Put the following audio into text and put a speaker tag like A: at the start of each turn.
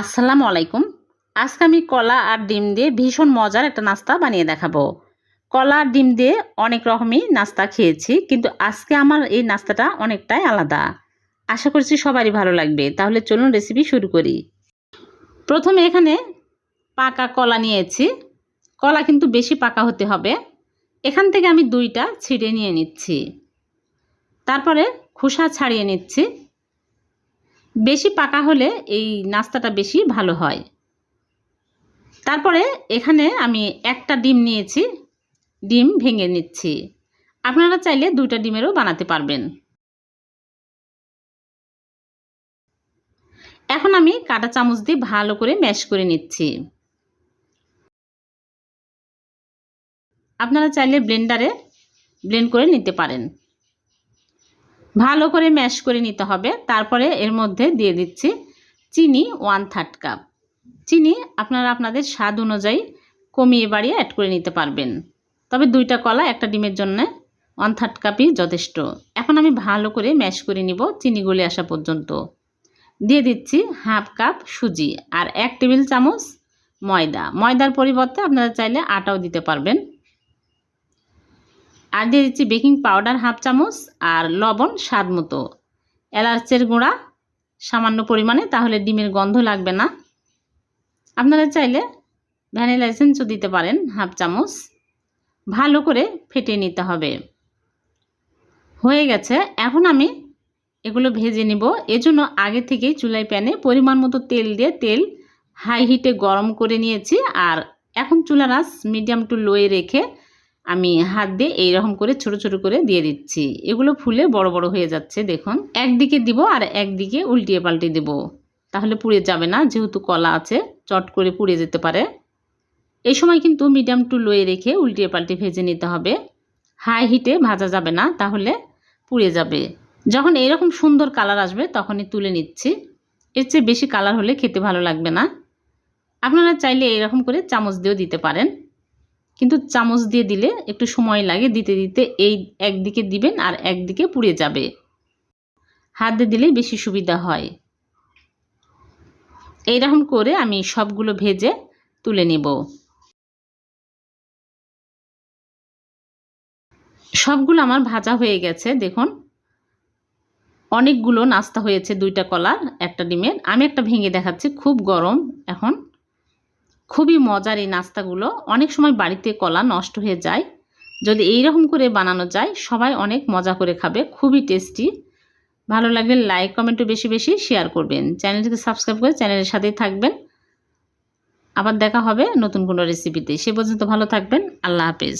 A: আসসালামু আলাইকুম। আজকে আমি কলা আর ডিম দিয়ে ভীষণ মজার একটা নাস্তা বানিয়ে দেখাবো। কলা আর ডিম দিয়ে অনেক রকমই নাস্তা খেয়েছি, কিন্তু আজকে আমার এই নাস্তাটা অনেকটাই আলাদা। আশা করছি সবারই ভালো লাগবে। তাহলে চলুন রেসিপি শুরু করি। প্রথমে এখানে পাকা কলা নিয়েছি। কলা কিন্তু বেশি পাকা হতে হবে। এখান থেকে আমি দুইটা ছিঁড়ে নিয়ে নিচ্ছি। তারপরে খোসা ছাড়িয়ে নিচ্ছি। বেশি পাকা হলে এই নাস্তাটা বেশি ভালো হয়। তারপরে এখানে আমি একটা ডিম নিয়েছি, ডিম ভেঙে নিচ্ছি। আপনারা চাইলে দুইটা ডিমেরও বানাতে পারবেন। এখন আমি কাটা চামচ দিয়ে ভালো করে ম্যাশ করে নিচ্ছি। আপনারা চাইলে ব্লেন্ডারে ব্লেন্ড করে নিতে পারেন। ভালো করে ম্যাশ করে নিতে হবে। তারপরে এর মধ্যে দিয়ে দিচ্ছি চিনি ওয়ান থার্ড কাপ চিনি আপনারা আপনাদের স্বাদ অনুযায়ী কমিয়ে বাড়িয়ে অ্যাড করে নিতে পারবেন। তবে দুইটা কলা একটা ডিমের জন্য ওয়ান থার্ড কাপই যথেষ্ট। এখন আমি ভালো করে ম্যাশ করে নিব চিনি গলে আসা পর্যন্ত। দিয়ে দিচ্ছি হাফ কাপ সুজি আর এক টেবিল চামচ ময়দা। ময়দার পরিবর্তে আপনারা চাইলে আটাও দিতে পারবেন। আর দিয়ে দিচ্ছি বেকিং পাউডার হাফ চামচ আর লবণ স্বাদ মতো। এলাচের গুঁড়া সামান্য পরিমাণে, তাহলে ডিমের গন্ধ লাগবে না। আপনারা চাইলে ভ্যানিলা এসেন্সও দিতে পারেন হাফ চামচ। ভালো করে ফেটে নিতে হবে। হয়ে গেছে। এখন আমি এগুলো ভেজে নিব। এজন্য আগে থেকেই চুলাই প্যানে পরিমাণ মতো তেল দিয়ে তেল হাই হিটে গরম করে নিয়েছি। আর এখন চুলার আঁচ মিডিয়াম টু লোয়ে রেখে আমি হাত দিয়ে এইরকম করে ছোট ছোট করে দিয়ে দিচ্ছি। এগুলো ফুলে বড় বড় হয়ে যাচ্ছে, দেখুন। একদিকে দিব আর একদিকে উল্টিয়ে পাল্টে দেব। তাহলে পুড়ে যাবে না, যেহেতু কলা আছে, চট করে পুড়ে যেতে পারে। এই সময় কিন্তু মিডিয়াম টু লোয়ে রেখে উল্টিয়ে পাল্টে ভেজে নিতে হবে। হাই হিটে ভাজা যাবে না, তাহলে পুড়ে যাবে। যখন এরকম সুন্দর কালার আসবে, তখনই তুলে নিচ্ছি। এর চেয়ে বেশি কালার হলে খেতে ভালো লাগবে না। আপনারা চাইলে এরকম করে চামচ দিয়েও দিতে পারেন। কিন্তু চামচ দিয়ে দিলে একটু সময় লাগে, দিতে দিতে এই একদিকে দিবেন আর একদিকে পুড়ে যাবে। হাত দিয়ে দিলেই বেশি সুবিধা হয়। এইরকম করে আমি সবগুলো ভেজে তুলে নেব। সবগুলো আমার ভাজা হয়ে গেছে, দেখুন। অনেকগুলো নাস্তা হয়েছে দুইটা কলার, একটা ডিমের। আমি একটা ভেঙে দেখাচ্ছি, খুব গরম এখন। খুবই মজার এই নাস্তাগুলো। অনেক সময় বাড়িতে কলা নষ্ট হয়ে যায়। যদি এই রকম করে বানানো যায়, সবাই অনেক মজা করে খাবে, খুবই টেস্টি ভালো লাগলে লাইক কমেন্টও বেশি বেশি শেয়ার করবেন। চ্যানেলটিকে সাবস্ক্রাইব করে চ্যানেলের সাথেই থাকবেন। আবার দেখা হবে নতুন কোনো রেসিপিতে সে পর্যন্ত ভালো থাকবেন। আল্লাহ হাফেজ।